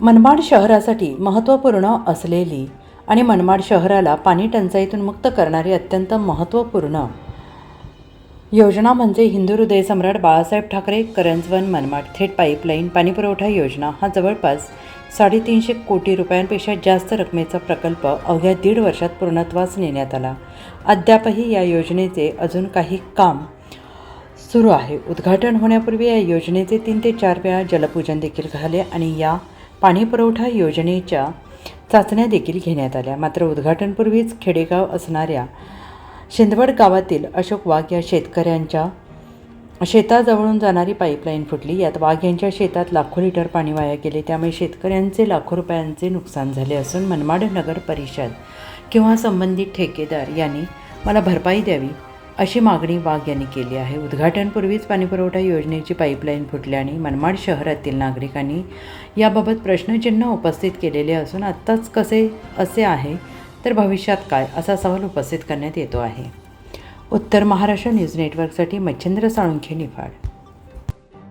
मनमाड शहरासाठी महत्त्वपूर्ण असलेली आणि मनमाड शहराला पाणी टंचाईतून मुक्त करणारी अत्यंत महत्त्वपूर्ण योजना म्हणजे हिंदू हृदय सम्राट बाळासाहेब ठाकरे करंजवन मनमाड थेट पाईपलाईन पाणीपुरवठा योजना. हा जवळपास साडेतीनशे कोटी रुपयांपेक्षा जास्त रकमेचा प्रकल्प अवघ्या दीड वर्षात पूर्णत्वास नेण्यात आला. अद्यापही या योजनेचे अजून काही काम सुरू आहे. उद्घाटन होण्यापूर्वी या योजनेचे तीन ते चार वेळा जलपूजन देखील झाले आणि या पाणीपुरवठा योजनेच्या चाचण्या देखील घेण्यात आल्या. मात्र उद्घाटनपूर्वीच खेडेगाव असणाऱ्या शिंदवड गावातील अशोक वाघ या शेतकऱ्यांच्या शेताजवळून जाणारी पाईपलाईन फुटली. यात वाघ यांच्या शेतात लाखो लिटर पाणी वाया गेले. त्यामुळे शेतकऱ्यांचे लाखो रुपयांचे नुकसान झाले असून मनमाड नगर परिषद किंवा संबंधित ठेकेदार यांनी मला भरपाई द्यावी अशी मागणी वाघ यांनी केली आहे. उद्घाटनपूर्वीच पाणीपुरवठा योजनेची पाईपलाईन फुटल्याने मनमाड शहरातील नागरिकांनी याबाबत प्रश्नचिन्ह उपस्थित केलेले असून आत्ताच कसे असे आहे तर भविष्यात काय असा सवाल उपस्थित करण्यात येतो आहे. उत्तर महाराष्ट्र न्यूज नेटवर्कसाठी मच्छिंद्र साळुंखे निफाड.